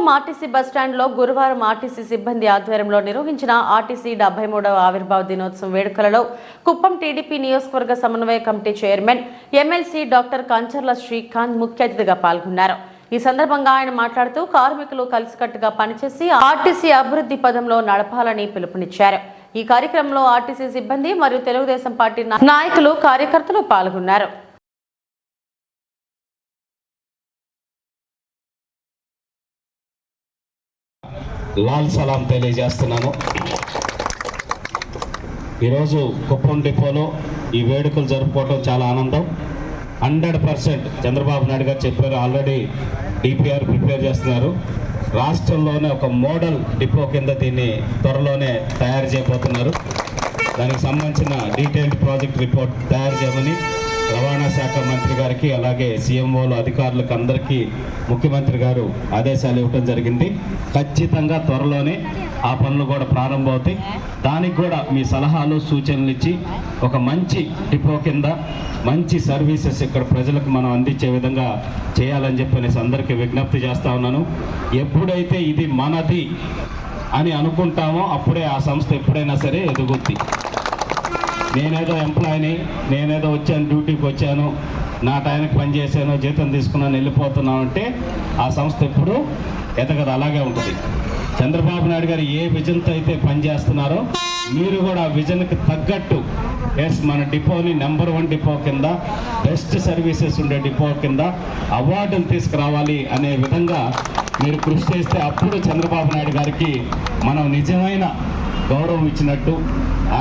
Kuppam RTC బస్టాండ్లో గురువారం RTC సిబ్బంది ఆధ్వర్యంలో నిర్వహించిన ఆర్టీసీ డెబ్బై మూడవ ఆవిర్భావ దినోత్సవం వేడుకలలో కుప్పం టీడీపీ నియోజకవర్గ సమన్వయ committee chairman MLC doctor Kancharla Srikanth ముఖ్య అతిథిగా పాల్గొన్నారు. ఈ సందర్భంగా ఆయన మాట్లాడుతూ కార్మికులు కలిసికట్టుగా పనిచేసి ఆర్టీసీ అభివృద్ధి పదంలో నడపాలని పిలుపునిచ్చారు. ఈ కార్యక్రమంలో ఆర్టీసీ సిబ్బంది మరియు తెలుగుదేశం పార్టీ నాయకులు కార్యకర్తలు పాల్గొన్నారు. లాల్ సలాం తెలియజేస్తున్నాను. ఈరోజు కుప్పం డిపోలో ఈ వేడుకలు జరుపుకోవటం చాలా ఆనందం. హండ్రెడ్ పర్సెంట్ చంద్రబాబు నాయుడు గారు చెప్పారు ఆల్రెడీ డిపిఆర్ ప్రిపేర్ చేస్తున్నారు. రాష్ట్రంలోనే ఒక మోడల్ డిపో కింద దీన్ని త్వరలోనే తయారు చేయబోతున్నారు. దానికి సంబంధించిన డీటెయిల్డ్ ప్రాజెక్ట్ రిపోర్ట్ తయారు చేయమని రవాణా శాఖ మంత్రి గారికి అలాగే సీఎంఓలు అధికారులకు అందరికీ ముఖ్యమంత్రి గారు ఆదేశాలు ఇవ్వడం జరిగింది. ఖచ్చితంగా త్వరలోనే ఆ పనులు కూడా ప్రారంభమవుతాయి. దానికి కూడా మీ సలహాలు సూచనలు ఇచ్చి ఒక మంచి డిపో కింద మంచి సర్వీసెస్ ఇక్కడ ప్రజలకు మనం అందించే విధంగా చేయాలని చెప్పనేసి అందరికీ విజ్ఞప్తి చేస్తా ఉన్నాను. ఎప్పుడైతే ఇది మనది అని అనుకుంటామో అప్పుడే ఆ సంస్థ ఎప్పుడైనా సరే ఎదుగుద్ది. నేనేదో ఎంప్లాయీని నేనేదో వచ్చాను డ్యూటీకి వచ్చాను నా టైంకి పని చేశాను జీతం తీసుకున్నాను వెళ్ళిపోతున్నాను అంటే ఆ సంస్థ ఎప్పుడు ఎదగదు అలాగే ఉంటుంది. చంద్రబాబు నాయుడు గారు ఏ విజన్తో అయితే పనిచేస్తున్నారో మీరు కూడా ఆ విజన్కి తగ్గట్టు ఎస్ మన డిపోని నెంబర్ వన్ డిపో కింద బెస్ట్ సర్వీసెస్ ఉండే డిపో కింద అవార్డులు తీసుకురావాలి అనే విధంగా మీరు కృషి చేస్తే అప్పుడు చంద్రబాబు నాయుడు గారికి మనం నిజమైన గౌరవం ఇచ్చినట్టు